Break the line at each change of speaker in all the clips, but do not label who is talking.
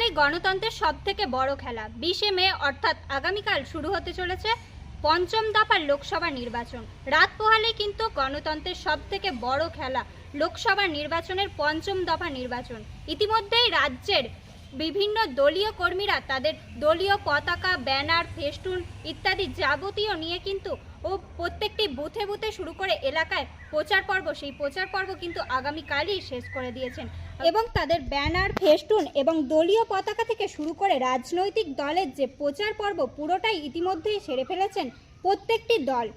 মানেই গণতন্ত্রের সব থেকে বড় খেলা। বিশে মে, অর্থাৎ আগামীকাল শুরু হতে চলেছে পঞ্চম দফার লোকসভা নির্বাচন। রাত পোহালে কিন্তু গণতন্ত্রের সব থেকে বড় খেলা লোকসভা নির্বাচনের পঞ্চম দফা নির্বাচন। ইতিমধ্যেই রাজ্যের বিভিন্ন দলীয় কর্মীরা তাদের দলীয় পতাকা, ব্যানার, ফেস্টুন ইত্যাদি যাবতীয় নিয়ে কিন্তু ও প্রত্যেকটি বুথে বুথে শুরু করে এলাকায় প্রচার পর্ব। সেই প্রচার পর্ব কিন্তু আগামীকালই শেষ করে দিয়েছেন। এবং তাদের ব্যানার, ফেস্টুন এবং দলীয় পতাকা থেকে শুরু করে রাজনৈতিক দলের যে প্রচার পর্ব, পুরোটাই ইতিমধ্যেই সেরে ফেলেছেন প্রত্যেকটি দল।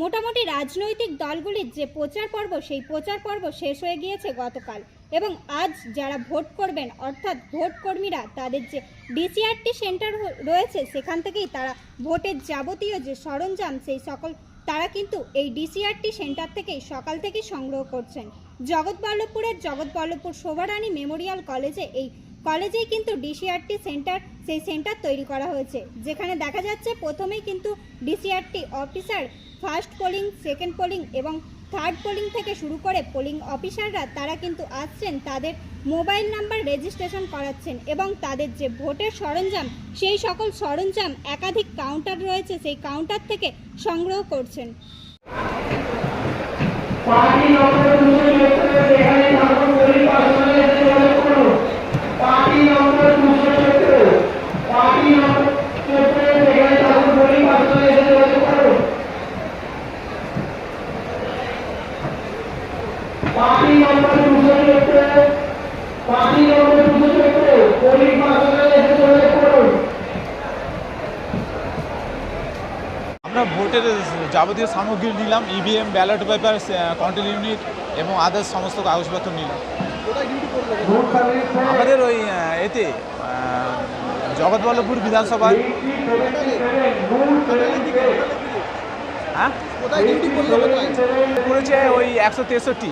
মোটামুটি রাজনৈতিক দলগুলির যে প্রচার পর্ব, সেই প্রচার পর্ব শেষ হয়ে গিয়েছে গতকাল। এবং আজ যারা ভোট করবেন, অর্থাৎ ভোট কর্মীরা, তাদের যে ডিসিআরটি সেন্টার রয়েছে, সেখান থেকেই তারা ভোটের যাবতীয় যে সরঞ্জাম, সেই সকল তারা কিন্তু এই ডিসিআরটি সেন্টার থেকেই সকাল থেকেই সংগ্রহ করছেন। জগৎবল্লভপুরের জগৎবল্লভপুর শোভারানী মেমোরিয়াল কলেজে এই কলেজেই কিন্তু ডিসিআরটি সেন্টার সেই সেন্টার তৈরি করা হয়েছে। যেখানে দেখা যাচ্ছে প্রথমেই কিন্তু DCRT officer first polling second polling এবং থার্ড পোলিং থেকে শুরু করে পোলিং অফিসাররা তারা কিন্তু আসছেন, তাদের মোবাইল নাম্বার রেজিস্ট্রেশন করাচ্ছেন এবং তাদের যে ভোটের সরঞ্জাম, সেই সকল সরঞ্জাম একাধিক কাউন্টার রয়েছে, সেই কাউন্টার থেকে সংগ্রহ করছেন
পার্টি নম্বর দুশো সত্তর যেখানে ঠাকুর পরিবাসনে যোগাযোগ করুন পার্টি নম্বর দুশো সত্তর পার্টি নম্বর সত্তর যেখানে ঠাকুর পরিবাসনে যোগাযোগ করুন পার্টি নম্বর দুশো সত্তর পার্টি নম্বর দুশো সত্তর পরিবাসনে যোগাযোগ করুন
আমরা ভোটের যাবতীয় সামগ্রী নিলাম E EVM ballot paper control unit এবং আদার্স সমস্ত কাগজপত্র নিলাম আমাদের ওই এতে জগৎবল্লভপুর বিধানসভায় হ্যাঁ করেছে ওই একশো তেষট্টি।